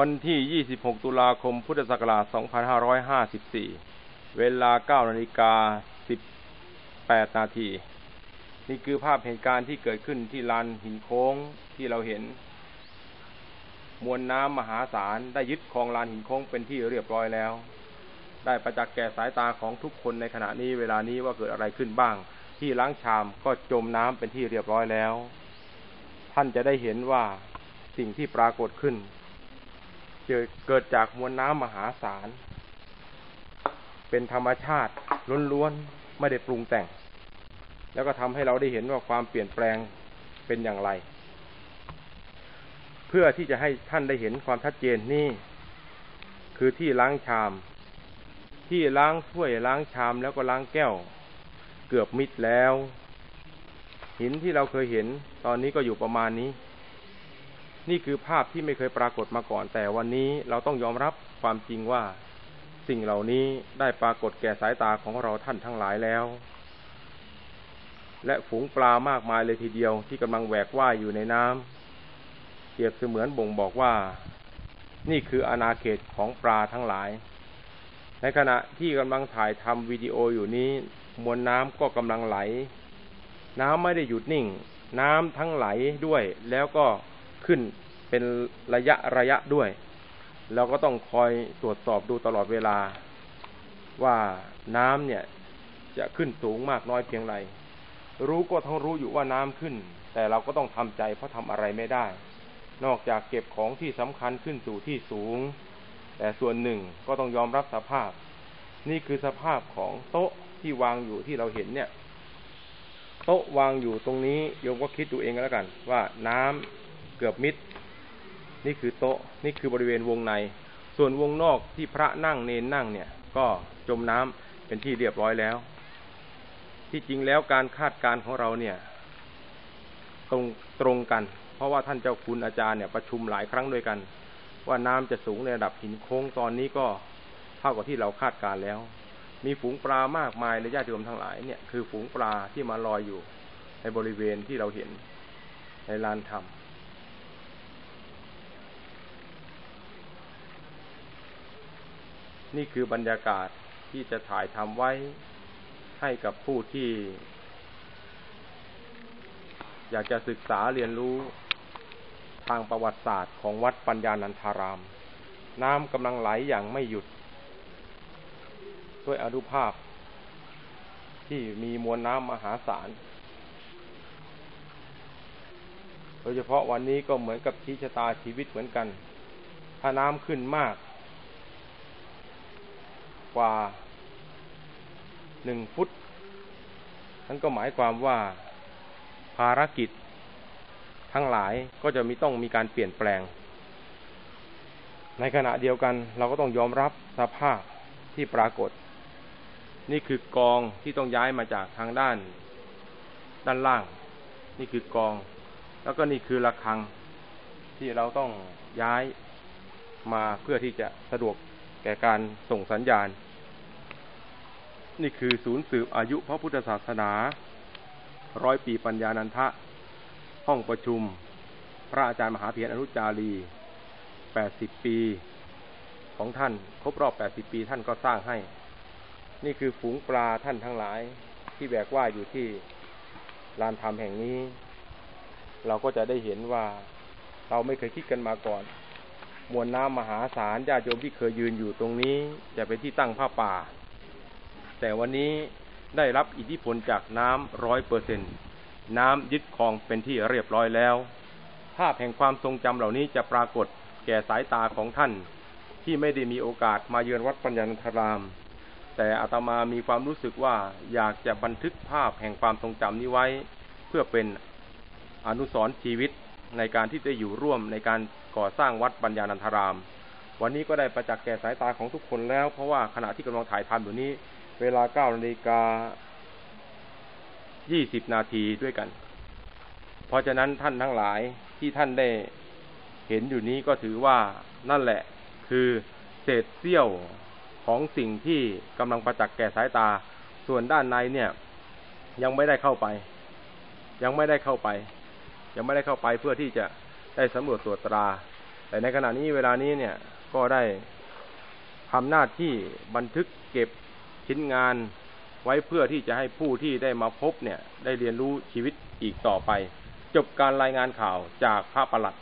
วันที่ 26 ตุลาคม พุทธศักราช 2554 เวลา 9 นาฬิกา 18 นาที นี่คือภาพเหตุการณ์ที่เกิดขึ้นที่ลานหินโค้งที่เราเห็น มวลน้ำมหาศาลได้ยึดครองลานหินโค้งเป็นที่เรียบร้อยแล้ว ได้ประจักษ์แก่สายตาของทุกคนในขณะนี้เวลานี้ว่าเกิดอะไรขึ้นบ้าง ที่ล้างชามก็จมน้ำเป็นที่เรียบร้อยแล้ว ท่านจะได้เห็นว่าสิ่งที่ปรากฏขึ้น เกิดจากมวลน้ำมหาศาล เป็นธรรมชาติล้วนๆไม่ได้ปรุงแต่ง แล้วก็ทำให้เราได้เห็นว่าความเปลี่ยนแปลงเป็นอย่างไร เพื่อที่จะให้ท่านได้เห็นความชัดเจนนี่ คือที่ล้างชาม ที่ล้างถ้วยล้างชามแล้วก็ล้างแก้ว เกือบมิดแล้ว หินที่เราเคยเห็นตอนนี้ก็อยู่ประมาณนี้ นี่คือภาพที่ไม่เคยปรากฏมาก่อน แต่วันนี้เราต้องยอมรับความจริงว่าสิ่งเหล่านี้ได้ปรากฏแก่สายตาของเราท่านทั้งหลายแล้ว และฝูงปลามากมายเลยทีเดียวที่กำลังแหวกว่ายอยู่ในน้ำเปรียบเสมือนบ่งบอกว่า นี่คืออาณาเขตของปลาทั้งหลาย ในขณะที่กำลังถ่ายทำวิดีโออยู่นี้ มวลน้ำก็กำลังไหล น้ำไม่ได้หยุดนิ่ง น้ำทั้งไหลด้วยแล้วก็ ขึ้นเป็นระยะระยะด้วยเราก็ต้องคอยตรวจสอบดูตลอดเวลา ว่าน้ำเนี่ยจะขึ้นสูงมากน้อยเพียงไรรู้ก็ทั้งรู้อยู่ว่าน้ำขึ้น แต่เราก็ต้องทำใจเพราะทำอะไรไม่ได้ นอกจากเก็บของที่สำคัญขึ้นสู่ที่สูง แต่ส่วนหนึ่งก็ต้องยอมรับสภาพ นี่คือสภาพของโต๊ะที่วางอยู่ที่เราเห็นเนี่ยโต๊ะวางอยู่ตรงนี้โยมก็คิดดูเองแล้วกัน ว่าน้ำ เกือบมิด นี่คือโต๊ะ นี่คือบริเวณวงใน ส่วนวงนอกที่พระนั่งเนนนั่งเนี่ย ก็จมน้ำเป็นที่เรียบร้อยแล้ว ที่จริงแล้วการคาดการของเราเนี่ย ตรงตรงกัน เพราะว่าท่านเจ้าคุณอาจารย์เนี่ยประชุมหลายครั้งด้วยกัน ว่าน้ำจะสูงในระดับหินโค้งตอนนี้ก็เท่ากับที่เราคาดการแล้ว มีฝูงปลามากมายในญาติโยมทั้งหลายเนี่ยคือฝูงปลาที่มาลอยอยู่ในบริเวณที่เราเห็นในลานธรรม นี่คือบรรยากาศที่จะถ่ายทำไว้ให้กับผู้ที่ อยากจะศึกษาเรียนรู้ทางประวัติศาสตร์ของวัดปัญญานันทาราม น้ำกำลังไหลอย่างไม่หยุด ด้วยอนุภาพ ที่มีมวลน้ำมหาศาล โดยเฉพาะวันนี้ก็เหมือนกับชี้ชะตาชีวิตเหมือนกัน ถ้าน้ำขึ้นมาก กว่าหนึ่งฟุตนั่นก็หมายความว่าภารกิจทั้งหลายก็จะมีต้องมีการเปลี่ยนแปลง ในขณะเดียวกันเราก็ต้องยอมรับสภาพที่ปรากฏ นี่คือกองที่ต้องย้ายมาจากทางด้าน ด้านล่าง นี่คือกอง แล้วก็นี่คือระฆังที่เราต้องย้ายมาเพื่อที่จะสะดวก แก่การส่งสัญญาณ นี่คือศูนย์สืบอายุพระพุทธศาสนา ร้อยปีปัญญานันทะ ห้องประชุม พระอาจารย์มหาเพียรอนุจารีแปดสิบปี ของท่าน ครบรอบแปดสิบปีท่านก็สร้างให้ นี่คือฝูงปลาท่านทั้งหลายที่แบกว่าอยู่ที่ลานธรรมแห่งนี้ เราก็จะได้เห็นว่าเราไม่เคยคิดกันมาก่อน มวลน้ำมหาศาลญาติโยมที่เคยยืนอยู่ตรงนี้ จะเป็นที่ตั้งผ้าป่า แต่วันนี้ได้รับอิทธิพลจากน้ำร้อยเปอร์เซ็นน้ำยึดครองเป็นที่เรียบร้อยแล้ว ภาพแห่งความทรงจำเหล่านี้จะปรากฏแก่สายตาของท่าน ที่ไม่ได้มีโอกาสมาเยือนวัดปัญญาธาราม แต่อาตมามีความรู้สึกว่าอยากจะบันทึกภาพแห่งความทรงจำนี้ไว้ เพื่อเป็นอนุสรณ์ชีวิตในการที่จะอยู่ร่วมในการ ก่อสร้างวัดปัญญาณันธาราม วันนี้ก็ได้ประจักษ์แก่สายตาของทุกคนแล้ว เพราะว่าขณะที่กำลังถ่ายทำอยู่นี้ เวลาเก้านาฬิกายี่สิบนาทีด้วยกัน เพราะฉะนั้นท่านทั้งหลายที่ท่านได้เห็นอยู่นี้ก็ถือว่านั่นแหละคือเศษเสี้ยวของสิ่งที่กำลังประจักษ์แก่สายตา ส่วนด้านในเนี่ย ยังไม่ได้เข้าไป ยังไม่ได้เข้าไป ยังไม่ได้เข้าไปเพื่อที่จะ ได้สำรวจตรวจตรา แต่ในขณะนี้เวลานี้เนี่ยก็ได้ทำหน้าที่บันทึกเก็บชิ้นงานไว้เพื่อที่จะให้ผู้ที่ได้มาพบเนี่ยได้เรียนรู้ชีวิตอีกต่อไป จบการรายงานข่าวจากพระประหลัด